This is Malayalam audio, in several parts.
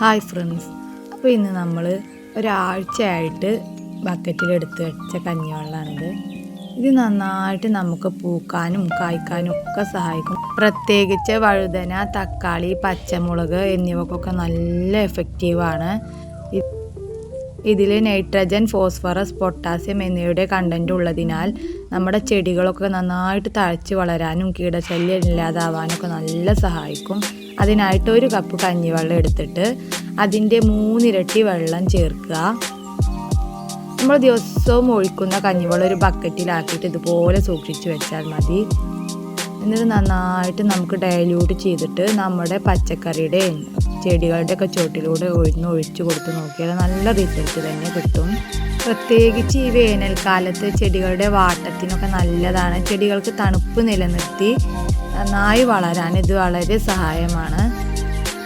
ഹായ് ഫ്രണ്ട്സ് അപ്പോൾ ഇന്ന് നമ്മൾ ഒരാഴ്ചയായിട്ട് ബക്കറ്റിലെടുത്ത് വെച്ച കഞ്ഞിവെള്ളമാണിത് ഇത് നന്നായിട്ട് നമുക്ക് പൂക്കാനും കായ്ക്കാനും ഒക്കെ സഹായിക്കും. പ്രത്യേകിച്ച് വഴുതന തക്കാളി പച്ചമുളക് എന്നിവക്കൊക്കെ നല്ല എഫക്റ്റീവാണ് ഇതിൽ നൈട്രജൻ ഫോസ്ഫറസ് പൊട്ടാസ്യം എന്നിവയുടെ കണ്ടന്റ് ഉള്ളതിനാൽ നമ്മുടെ ചെടികളൊക്കെ നന്നായിട്ട് തഴച്ച് വളരാനും കീടശല്യം ഇല്ലാതാവാനൊക്കെ നല്ല സഹായിക്കും. അതിനായിട്ട് ഒരു കപ്പ് കഞ്ഞിവെള്ളം എടുത്തിട്ട് അതിന്റെ മൂന്നിരട്ടി വെള്ളം ചേർക്കുക. നമ്മൾ ദിവസവും ഒഴിക്കുന്ന കഞ്ഞിവെള്ളം ഒരു ബക്കറ്റിലാക്കിയിട്ട് ഇതുപോലെ സൂക്ഷിച്ചു വെച്ചാൽ മതി. എന്നിട്ട് നന്നായിട്ട് നമുക്ക് ഡയല്യൂട്ട് ചെയ്തിട്ട് നമ്മുടെ പച്ചക്കറിയുടെ ചെടികളുടെ ഒക്കെ ചോട്ടിലൂടെ ഒഴിഞ്ഞ് ഒഴിച്ചു കൊടുത്ത് നോക്കിയാൽ നല്ല റിസൾട്ട് തന്നെ കിട്ടും. പ്രത്യേകിച്ച് ഈ വേനൽക്കാലത്ത് ചെടികളുടെ വാട്ടത്തിനൊക്കെ നല്ലതാണ്. ചെടികൾക്ക് തണുപ്പ് നിലനിർത്തി നന്നായി വളരാൻ ഇത് വളരെ സഹായമാണ്.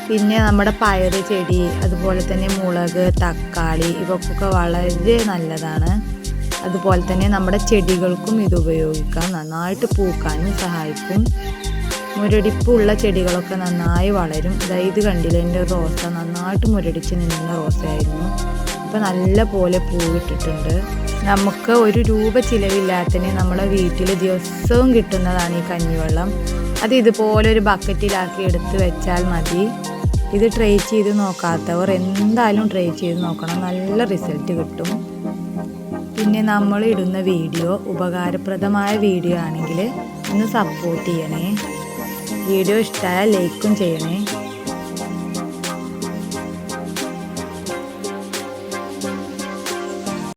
പിന്നെ നമ്മുടെ പയർ ചെടി അതുപോലെ തന്നെ മുളക് തക്കാളി ഇവക്കൊക്കെ വളരെ നല്ലതാണ്. അതുപോലെ തന്നെ നമ്മുടെ ചെടികൾക്കും ഇത് ഉപയോഗിക്കാം. നന്നായിട്ട് പൂക്കാനും സഹായിക്കും. മുരടിപ്പുള്ള ചെടികളൊക്കെ നന്നായി വളരും. ഇത് കണ്ടില്ല? എന്റെ റോസ. നന്നായിട്ട് മുരടിച്ച് നിന്ന റോസയായിരുന്നു. അപ്പോൾ നല്ല പോലെ പൂവിട്ടിട്ടുണ്ട് നമുക്ക് ഒരു രൂപ ചിലവില്ലാത്തതിന് നമ്മുടെ വീട്ടിൽ ദിവസവും കിട്ടുന്നതാണ് ഈ കഞ്ഞിവെള്ളം. അത് ഇതുപോലെ ഒരു ബക്കറ്റിലാക്കി എടുത്ത് വെച്ചാൽ മതി. ഇത് ട്രൈ ചെയ്ത് നോക്കാത്തവർ എന്തായാലും ട്രൈ ചെയ്ത് നോക്കണം. നല്ല റിസൾട്ട് കിട്ടും. പിന്നെ നമ്മൾ ഇടുന്ന വീഡിയോ ഉപകാരപ്രദമായ വീഡിയോ ആണെങ്കിൽ ഒന്ന് സപ്പോർട്ട് ചെയ്യണേ. വീഡിയോ ഇഷ്ടമായ ലൈക്കും ചെയ്യണേ.